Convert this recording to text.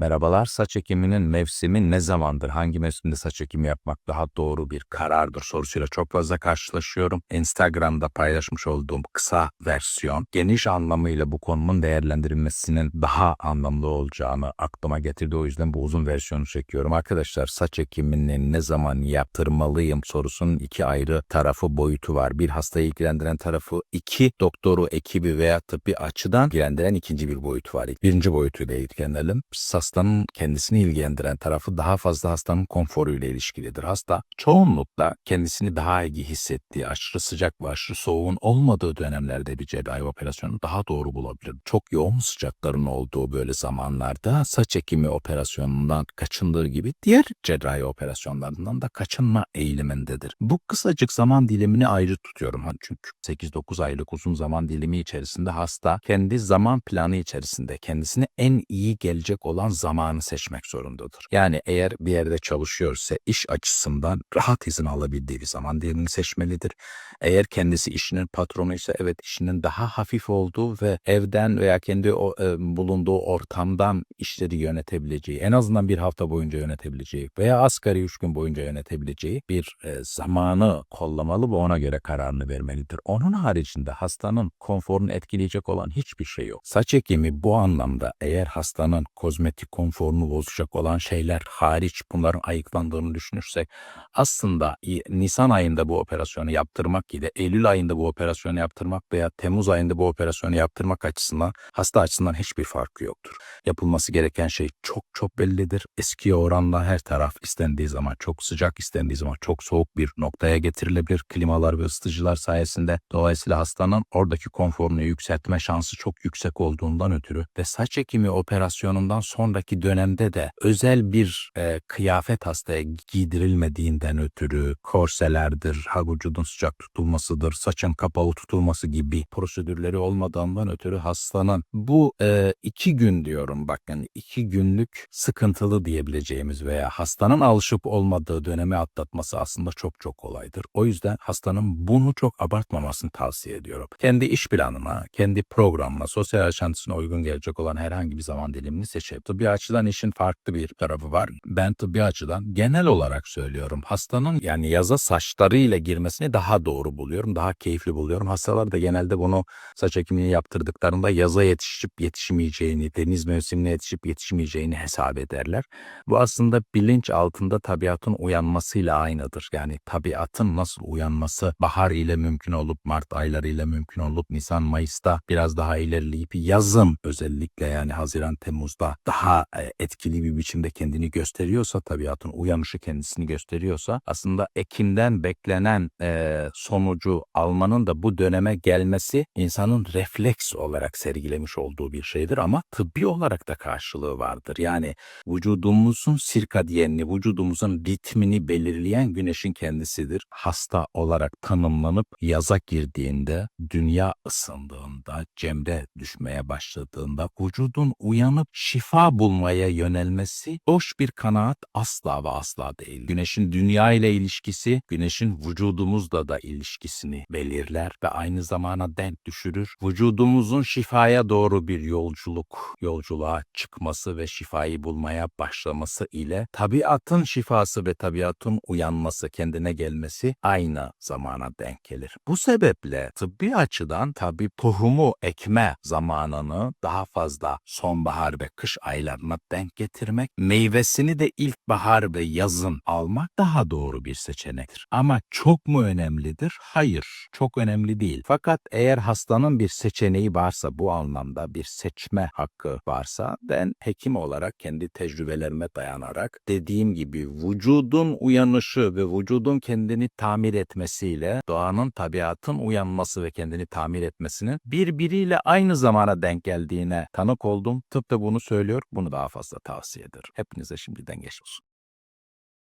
Merhabalar, saç ekiminin mevsimi ne zamandır? Hangi mevsimde saç ekimi yapmak daha doğru bir karardır sorusuyla çok fazla karşılaşıyorum. Instagram'da paylaşmış olduğum kısa versiyon geniş anlamıyla bu konunun değerlendirilmesinin daha anlamlı olacağını aklıma getirdi. O yüzden bu uzun versiyonu çekiyorum. Arkadaşlar saç ekimini ne zaman yaptırmalıyım sorusunun iki ayrı tarafı boyutu var. Bir hastayı ilgilendiren tarafı, iki doktoru, ekibi veya tıbbi açıdan ilgilendiren ikinci bir boyut var. Birinci boyutuyla ilgilenelim. Hastanın kendisini ilgilendiren tarafı daha fazla hastanın konforuyla ilişkilidir. Hasta çoğunlukla kendisini daha iyi hissettiği, aşırı sıcak ve aşırı soğuğun olmadığı dönemlerde bir cerrahi operasyonu daha doğru bulabilir. Çok yoğun sıcakların olduğu böyle zamanlarda saç ekimi operasyonundan kaçındığı gibi diğer cerrahi operasyonlarından da kaçınma eğilimindedir. Bu kısacık zaman dilimini ayrı tutuyorum. Hani çünkü 8-9 aylık uzun zaman dilimi içerisinde hasta kendi zaman planı içerisinde kendisine en iyi gelecek olan zamanı seçmek zorundadır. Yani eğer bir yerde çalışıyorsa iş açısından rahat izin alabildiği bir zaman dilimini seçmelidir. Eğer kendisi işinin patronuysa evet işinin daha hafif olduğu ve evden veya kendi o, e, bulunduğu ortamdan işleri yönetebileceği, en azından bir hafta boyunca yönetebileceği veya asgari üç gün boyunca yönetebileceği bir e, zamanı kollamalı ve ona göre kararını vermelidir. Onun haricinde hastanın konforunu etkileyecek olan hiçbir şey yok. Saç ekimi bu anlamda eğer hastanın kozmetik konforunu bozacak olan şeyler hariç bunların ayıklandığını düşünürsek aslında Nisan ayında bu operasyonu yaptırmak ile Eylül ayında bu operasyonu yaptırmak veya Temmuz ayında bu operasyonu yaptırmak açısından hasta açısından hiçbir farkı yoktur. Yapılması gereken şey çok çok bellidir. Eskiye oranla her taraf istendiği zaman çok sıcak, istendiği zaman çok soğuk bir noktaya getirilebilir. Klimalar ve ısıtıcılar sayesinde dolayısıyla hastanın oradaki konforunu yükseltme şansı çok yüksek olduğundan ötürü ve saç ekimi operasyonundan sonraki dönemde de özel bir e, kıyafet hastaya giydirilmediğinden ötürü korselerdir, ha vücudun sıcak tutulmasıdır, saçın kapalı tutulması gibi prosedürleri olmadığından ötürü hastanın bu e, iki gün diyorum bak yani iki günlük sıkıntılı diyebileceğimiz veya hastanın alışıp olmadığı dönemi atlatması aslında çok çok kolaydır. O yüzden hastanın bunu çok abartmamasını tavsiye ediyorum. Kendi iş planına, kendi programına, sosyal yaşantısına uygun gelecek olan herhangi bir zaman dilimini seçebilir. Tıbbi açıdan işin farklı bir tarafı var. Ben tıbbi açıdan genel olarak söylüyorum. Hastanın yani yaza saçlarıyla girmesini daha doğru buluyorum. Daha keyifli buluyorum. Hastalar da genelde bunu saç ekimini yaptırdıklarında yaza yetişip yetişmeyeceğini, deniz mevsimine yetişip yetişmeyeceğini hesap ederler. Bu aslında bilinç altında tabiatın uyanmasıyla aynıdır. Yani tabiatın nasıl uyanması bahar ile mümkün olup Mart ayları ile mümkün olup Nisan Mayıs'ta biraz daha ilerleyip yazın özellikle yani Haziran Temmuz'da daha e, etkili bir biçimde kendini gösteriyorsa tabiatın uyanışı kendisini gösteriyorsa aslında Ekim'den beklenen e, sonucu almanın da bu döneme gelmesi insanın refleks olarak sergilemiş olduğu bir şeydir ama tıbbi olarak da karşılığı vardır. Yani vücudumuzun sirkadiyenini, vücudumuzun ritmini belirleyen güneşin kendisidir. Hasta olarak tanımlanıp yaza girdiğinde, dünya ısındığında, cemre düşmeye başladığında vücudun uyanıp şifa bulmaya yönelmesi boş bir kanaat asla ve asla değil. Güneşin dünya ile ilişkisi, güneşin vücudumuzla da ilişkisini belirler ve aynı zamana denk düşürür. Vücudumuzun şifaya doğru bir yolculuk, yolculuğa çıkması ve şifayı bulmaya başlaması ile tabiatın şifası ve tabiatın uyanması, kendine gelmesi aynı zamana denk gelir. Bu sebeple tıbbi açıdan tabi tohumu ekme zamanını daha fazla sonbahar ve kış aylarına denk getirmek, meyvesini de ilkbahar ve yazın almak daha doğru bir seçenektir. Ama çok mu önemlidir? Hayır, çok önemli değil. Fakat eğer hastanın bir seçeneği varsa bu anlamda bir seçme hakkı varsa ben hekim olarak kendi tecrübelerime dayanarak dediğim gibi vücudun uyanışı ve vücudun kendini tamir etmesiyle doğanın tabiatın uyanması ve kendini tamir etmesinin birbiriyle aynı zamana denk geldiğine tanık oldum. Tıp da bunu söylüyor. Bunu daha fazla tavsiye ederim. Hepinize şimdiden geçmiş olsun.